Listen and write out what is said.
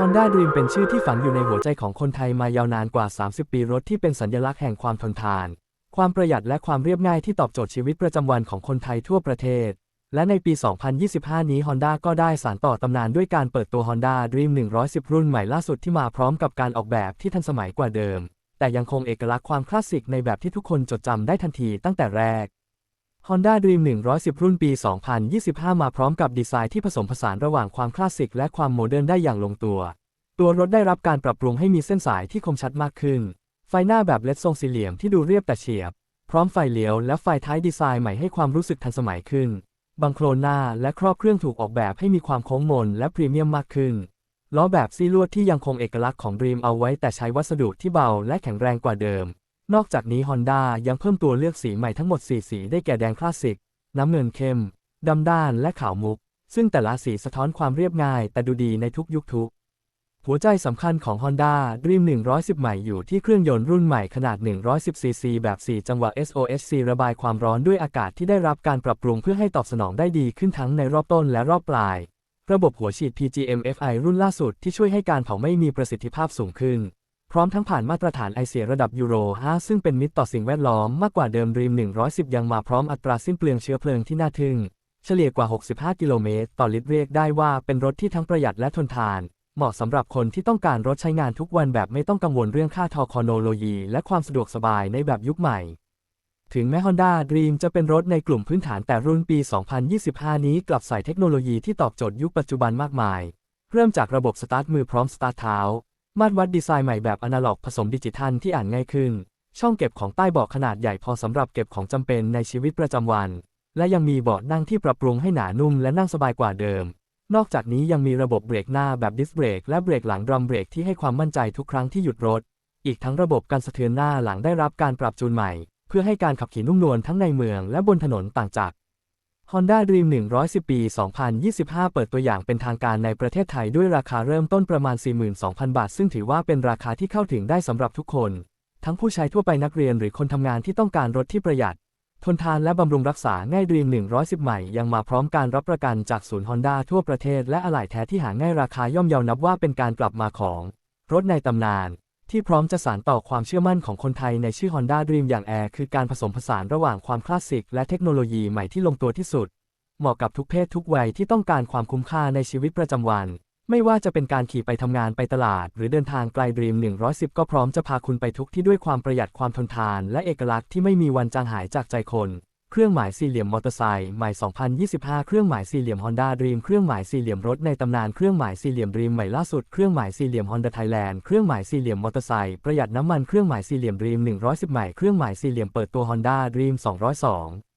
Honda Dream เป็นชื่อที่ฝังอยู่ในหัวใจของคนไทยมายาวนานกว่า 30 ปีรถที่เป็นสัญลักษณ์แห่งความทนทาน ความประหยัดและความเรียบง่ายที่ตอบโจทย์ชีวิตประจำวันของคนไทยทั่วประเทศ และในปี 2025 นี้ Honda ก็ได้สานต่อตำนานด้วยการเปิดตัว Honda Dream 110 รุ่นใหม่ล่าสุดที่มาพร้อมกับการออกแบบที่ทันสมัยกว่าเดิม แต่ยังคงเอกลักษณ์ความคลาสสิกในแบบที่ทุกคนจดจำได้ทันทีตั้งแต่แรก Honda Dream 110 รุ่นปี 2025 มาพร้อมกับดีไซน์ที่ผสมผสานระหว่างความคลาสสิกและความโมเดิร์นได้อย่างลงตัว ตัวรถได้รับการปรับปรุงให้มีเส้นสายที่คมชัดมากขึ้น ไฟหน้าแบบเลดทรงสี่เหลี่ยมที่ดูเรียบแต่เฉียบ พร้อมไฟเลี้ยวและไฟท้ายดีไซน์ใหม่ให้ความรู้สึกทันสมัยขึ้น บังโคลนหน้าและครอบเครื่องถูกออกแบบให้มีความโค้งมนและพรีเมียมมากขึ้น ล้อแบบซี่ลวดที่ยังคงเอกลักษณ์ของ Dream เอาไว้แต่ใช้วัสดุที่เบาและแข็งแรงกว่าเดิม นอกจากนี้ Honda ยังเพิ่มตัวเลือกสีใหม่ทั้งหมด 4 สีได้แก่แดงคลาสสิก น้ำเงินเข้ม ดำด้านและขาวมุก ซึ่งแต่ละสีสะท้อนความเรียบง่าย แต่ดูดีในทุกยุคทุก หัวใจสำคัญของ Honda Dream 110 ใหม่อยู่ที่เครื่องยนต์รุ่นใหม่ขนาด 110 cc แบบ 4 จังหวะ SOHC ระบายความร้อนด้วยอากาศที่ได้รับการปรับปรุงเพื่อให้ตอบสนองได้ดีขึ้นทั้งในรอบต้นและรอบปลาย ระบบหัวฉีด PGM-FI รุ่นล่าสุดที่ช่วยให้การเผาไม่มีประสิทธิภาพสูงขึ้น พร้อมทั้งผ่านมาตรฐานไอเสียระดับยูโร 5 ซึ่งเป็นมิตรต่อสิ่งแวดล้อมมากกว่าเดิม Dream 110 ยังมาพร้อมอัตราสิ้นเปลืองเชื้อเพลิงที่น่าทึ่ง เฉลี่ยกว่า 65 กิโลเมตร ต่อลิตรเรียกได้ว่าเป็นรถที่ทั้งประหยัดและทนทาน เหมาะสำหรับคนที่ต้องการรถใช้งานทุกวันแบบไม่ต้องกังวลเรื่องค่าทอคอนโลยี และความสะดวกสบายในแบบยุคใหม่ถึงแม้ Honda Dream จะเป็นรถในกลุ่มพื้นฐานแต่รุ่นปี 2025 นี้กลับใส่เทคโนโลยีที่ตอบโจทย์ยุคปัจจุบันมากมาย เริ่มจากระบบสตาร์ทมือพร้อมสตาร์ทเท้า มาตรวัดดีไซน์ใหม่แบบอนาล็อกผสมดิจิทัลที่อ่านง่ายขึ้น ช่องเก็บของใต้เบาะขนาดใหญ่พอสำหรับเก็บของจำเป็นในชีวิตประจำวัน และยังมีเบาะนั่งที่ปรับปรุงให้หนานุ่มและนั่งสบายกว่าเดิม นอกจากนี้ยังมีระบบเบรกหน้าแบบดิสเบรกและเบรกหลังดรัมเบรกที่ให้ความมั่นใจทุกครั้งที่หยุดรถ อีกทั้งระบบการสะเทือนหน้าหลังได้รับการปรับจูนใหม่ เพื่อให้การขับขี่นุ่มนวลทั้งในเมืองและบนถนนต่างจาก Honda Dream 110 ปี 2025 เปิดตัวอย่างเป็นทางการในประเทศไทยด้วยราคาเริ่มต้นประมาณ 42,000 บาท ซึ่งถือว่าเป็นราคาที่เข้าถึงได้สำหรับทุกคน ทั้งผู้ใช้ทั่วไปนักเรียนหรือคนทำงานที่ต้องการรถที่ประหยัด ทนทานและบำรุงรักษาง่าย Dream 110 ใหม่ ยังมาพร้อมการรับประกันจากศูนย์ Honda ทั่วประเทศและอะไหล่แท้ที่หาง่ายราคาย่อมเยานับว่าเป็นการกลับมาของ รถในตำนาน ที่พร้อมจะสานต่อความเชื่อมั่นของคนไทยในชื่อ Honda Dream อย่างแอร์คือการผสมผสานระหว่างความคลาสสิกและเทคโนโลยีใหม่ที่ลงตัวที่สุด เหมาะกับทุกเพศทุกวัยที่ต้องการความคุ้มค่าในชีวิตประจำวัน ไม่ว่าจะเป็นการขี่ไปทำงานไปตลาด หรือเดินทางไกล Dream 110 ก็พร้อมจะพาคุณไปทุกที่ด้วยความประหยัดความทนทาน และเอกลักษณ์ที่ไม่มีวันจางหายจากใจคน เครื่องหมายสี่เหลี่ยมมอเตอร์ไซค์ใหม่ 2025 เครื่องหมายสี่เหลี่ยม Honda Dream เครื่องหมายสี่เหลี่ยมรถในตำนาน เครื่องหมายสี่เหลี่ยม Dream ใหม่ล่าสุด เครื่องหมายสี่เหลี่ยม Honda Thailand เครื่องหมายสี่เหลี่ยมมอเตอร์ไซค์ประหยัดน้ำมัน เครื่องหมายสี่เหลี่ยม Dream 110ใหม่ เครื่องหมายสี่เหลี่ยมเปิดตัว Honda Dream 202